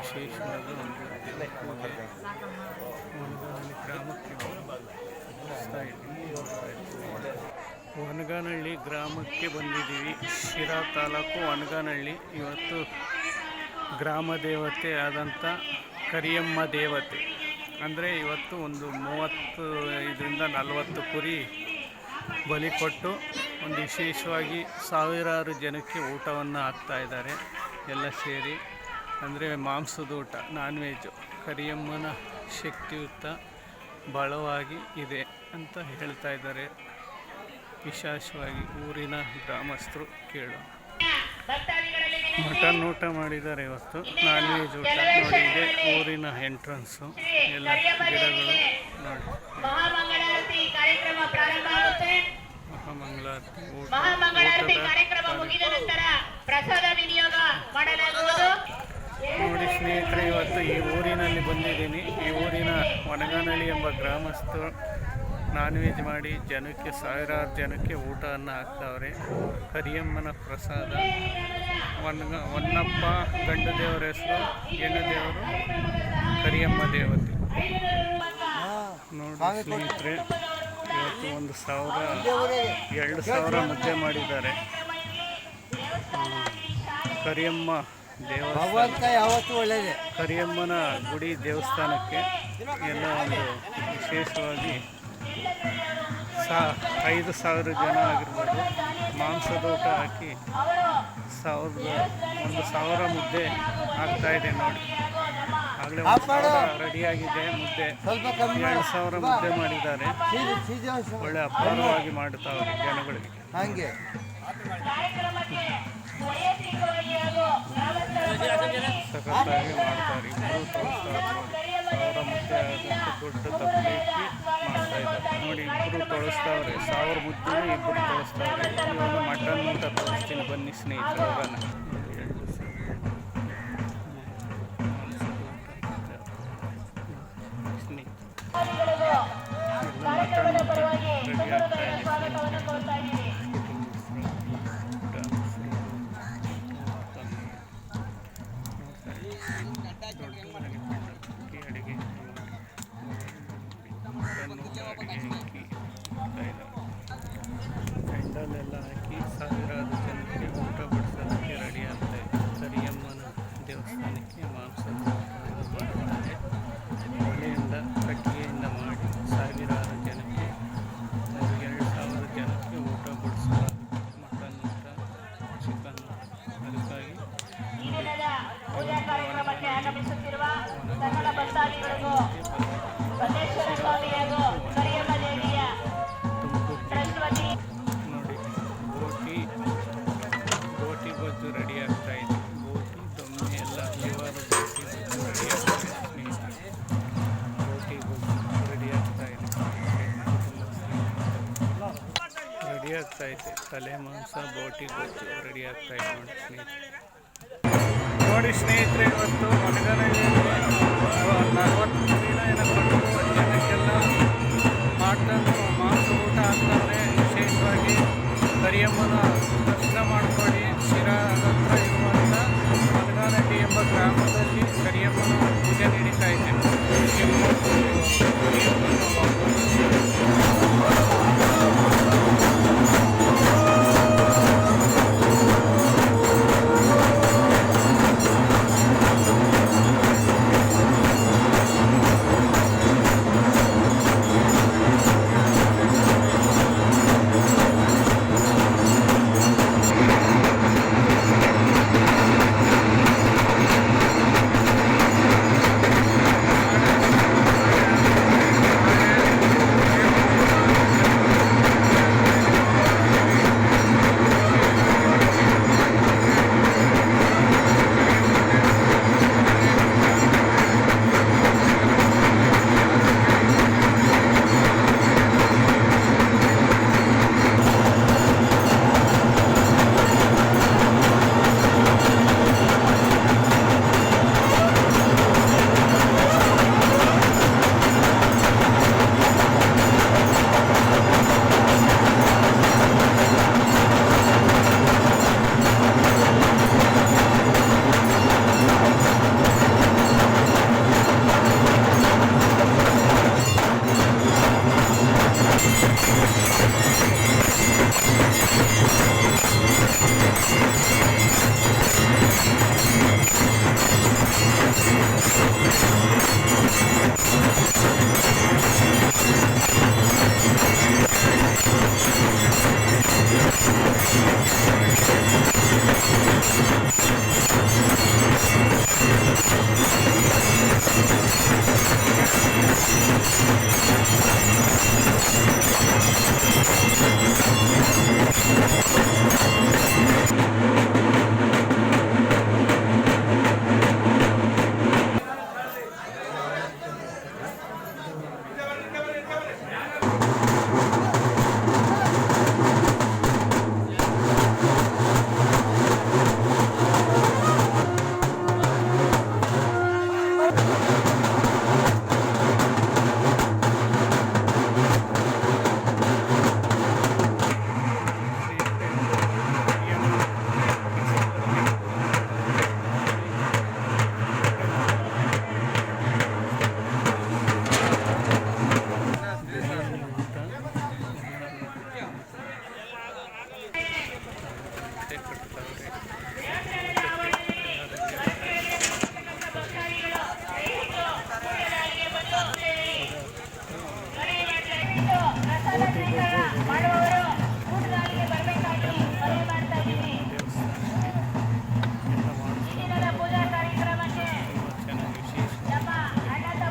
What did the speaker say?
ವಿಶೇಷವಾದ ಒಂದು ಗ್ರಾಮಕ್ಕೆ. ವನಗಾನಹಳ್ಳಿ ಗ್ರಾಮಕ್ಕೆ ಬಂದಿದ್ದೀವಿ. ಶಿರಾ ತಾಲೂಕು ವನಗಾನಹಳ್ಳಿ. ಇವತ್ತು ಗ್ರಾಮ ದೇವತೆ ಆದಂಥ ಕರಿಯಮ್ಮ ದೇವತೆ. ಅಂದರೆ ಇವತ್ತು ಒಂದು ಮೂವತ್ತು ಇದರಿಂದ ನಲವತ್ತು ಕುರಿ ಬಲಿ ಕೊಟ್ಟು ಒಂದು ವಿಶೇಷವಾಗಿ ಸಾವಿರಾರು ಜನಕ್ಕೆ ಊಟವನ್ನು ಹಾಕ್ತಾ ಇದ್ದಾರೆ. ಎಲ್ಲ ಸೇರಿ ಅಂದರೆ ಮಾಂಸದ ಊಟ ನಾನ್ ವೆಜ್ಜು ಕರಿಯಮ್ಮನ ಶಕ್ತಿಯುತ ಬಲವಾಗಿ ಇದೆ ಅಂತ ಹೇಳ್ತಾ ಇದ್ದಾರೆ. ವಿಶೇಷವಾಗಿ ಊರಿನ ಗ್ರಾಮಸ್ಥರು ಕೇಳು. ಮಟನ್ ಊಟ ಮಾಡಿದ್ದಾರೆ ಇವತ್ತು. ನಾನ್ ವೆಜ್ ಊಟ ನೋಡಿ ಇದೆ ಊರಿನ ಎಂಟ್ರೆನ್ಸು ಎಲ್ಲ ಗಿಡಗಳು ನೋಡಿ. ಮಹಾಮಂಗಳಾರತಿ ಊಟ ಊಟದ ಕಾರ್ಯಕ್ರಮ ಮುಗಿದ ನಂತರ ಪ್ರಸಾದ ವಿನಿಯೋಗ ಮಾಡಲಾಗುವುದು. ನೋಡಿ ಸ್ನೇಹಿತರೆ, ಇವತ್ತು ಈ ಊರಿನಲ್ಲಿ ಬಂದಿದ್ದೀನಿ. ಈ ಊರಿನ ಒಣಗಾನಳ್ಳಿ ಎಂಬ ಗ್ರಾಮಸ್ಥರು ನಾನ್ ವೆಜ್ ಮಾಡಿ ಜನಕ್ಕೆ ಸಾವಿರಾರು ಜನಕ್ಕೆ ಊಟವನ್ನು ಹಾಕ್ತಾವ್ರೆ. ಕರಿಯಮ್ಮನ ಪ್ರಸಾದ ಒನ್ಗ ಹೊನ್ನಪ್ಪ ಗಂಡು ದೇವರ ಹೆಸರು ಹೆಣ್ಣು ದೇವರು ಕರಿಯಮ್ಮ ದೇವತೆ. ನೋಡಿ ಸ್ನೇಹಿತರೆ, ಇವತ್ತು ಒಂದು ಸಾವಿರ, ಎರಡು ಸಾವಿರ ಮುದ್ದೆ ಮಾಡಿದ್ದಾರೆ. ಕರಿಯಮ್ಮ ಭಗವಂತ ಯಾವತ್ತೂ ಒಳ್ಳೆಯದೇ ಕರಿಯಮ್ಮನ ಗುಡಿ ದೇವಸ್ಥಾನಕ್ಕೆ ಎಲ್ಲ ಒಂದು ವಿಶೇಷವಾಗಿ ಸಾ ಐದು ಸಾವಿರ ಜನ ಆಗಿರ್ಬೋದು. ಮಾಂಸದೋಟ ಹಾಕಿ ಸಾವಿರದ ಒಂದು ಸಾವಿರ ಮುದ್ದೆ ಆಗ್ತಾ ಇದೆ ನೋಡಿ. ಆಗಲೇ ರೆಡಿಯಾಗಿದೆ ಮುದ್ದೆ. ಎರಡು ಸಾವಿರ ಮುದ್ದೆ ಮಾಡಿದ್ದಾರೆ. ಒಳ್ಳೆ ಅಪಾರವಾಗಿ ಮಾಡ್ತಾವ್ರೆ ಜನಗಳಿಗೆ. ಹಂಗೆ. ಸಖತ್ತಾಗಿ ಮಾಡ್ತಾರೆ. ಇಬ್ಬರು ತೋರಿಸ್ತಾರೆ ನೋಡಿ ಸಾವಿರ ಮುದ್ದೆ ಆಗೋಕ್ಕೆ ದೊಡ್ಡ ತಪ್ಪಲಿಕ್ಕೆ ಮಾಡ್ತಾ ಇದ್ದಾರೆ. ನೋಡಿ ಇಬ್ಬರು ತೊಳಸ್ತಾವ್ರೆ. ಸಾವಿರ ಮುದ್ದೆ ಇಬ್ಬರು ತೊಳಸ್ತಾವ್ರೆ. ಇವಾಗ ಮಟನ್ ಊಟ ತೋರಿಸ್ತೀನಿ ಬನ್ನಿ ಸ್ನೇಹಿತರು ಹೋಗೋಣ. ಸ್ನೇಹಿತರು. ಮಟನ್ ರೆಡಿ ಆಗ್ತಾ ಇದೆ. ಆಗ್ತಾ ಇದೆ. ತಲೆ ಮಾಂಸ ಬೋಟಿ ಗೊಜ್ಜು ರೆಡಿ ಆಗ್ತಾ ಇದೆ ನೋಡಿ ಸ್ನೇಹಿತರೆ ಇವತ್ತು ಮನೆಗಳಲ್ಲಿ Welcome.